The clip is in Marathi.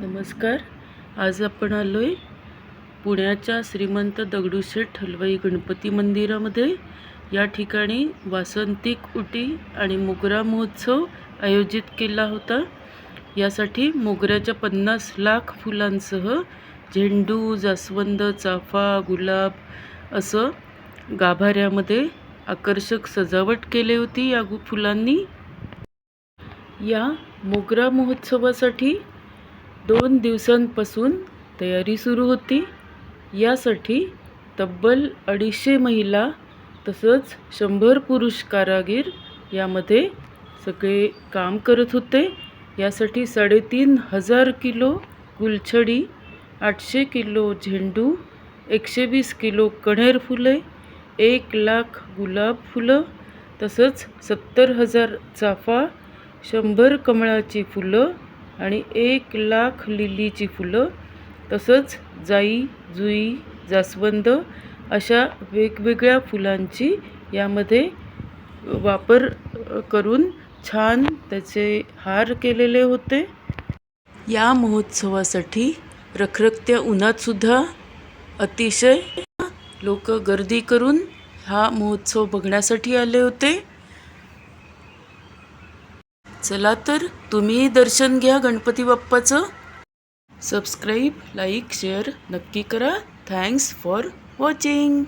नमस्कार. आज आपण आलो आहे पुण्याच्या श्रीमंत दगडूशेठ हलवाई गणपती मंदिरामध्ये. या ठिकाणी वासंतिक उटी आणि मोगरा महोत्सव आयोजित केला होता. यासाठी मोगऱ्याच्या पन्नास लाख फुलांसह झेंडू जास्वंद चाफा गुलाब असं गाभाऱ्यामध्ये आकर्षक सजावट केली होती या गु फुलांनी. या मोगरा महोत्सवासाठी दोन दिवसांपासून तयारी सुरू होती. यासाठी तब्बल अडीचशे महिला तसंच शंभर पुरुष कारागीर यामध्ये सगळे काम करत होते. यासाठी साडेतीन हजार किलो गुलछडी आठशे किलो झेंडू एकशे वीस किलो कण्हेर फुले एक लाख गुलाब फुलं तसंच सत्तर हजार चाफा शंभर कमळाची फुलं आणि एक लाख लिलीची फुलं तसंच जाई जुई जास्वंद अशा वेगवेगळ्या फुलांची यामध्ये वापर करून छान त्याचे हार केलेले होते. या महोत्सवासाठी रखरखत्या उन्हातसुद्धा अतिशय लोक गर्दी करून हा महोत्सव बघण्यासाठी आले होते. चला तर तुम्ही दर्शन घ्या गणपती बाप्पाचं. सबस्क्राईब लाईक शेअर नक्की करा. Thanks for watching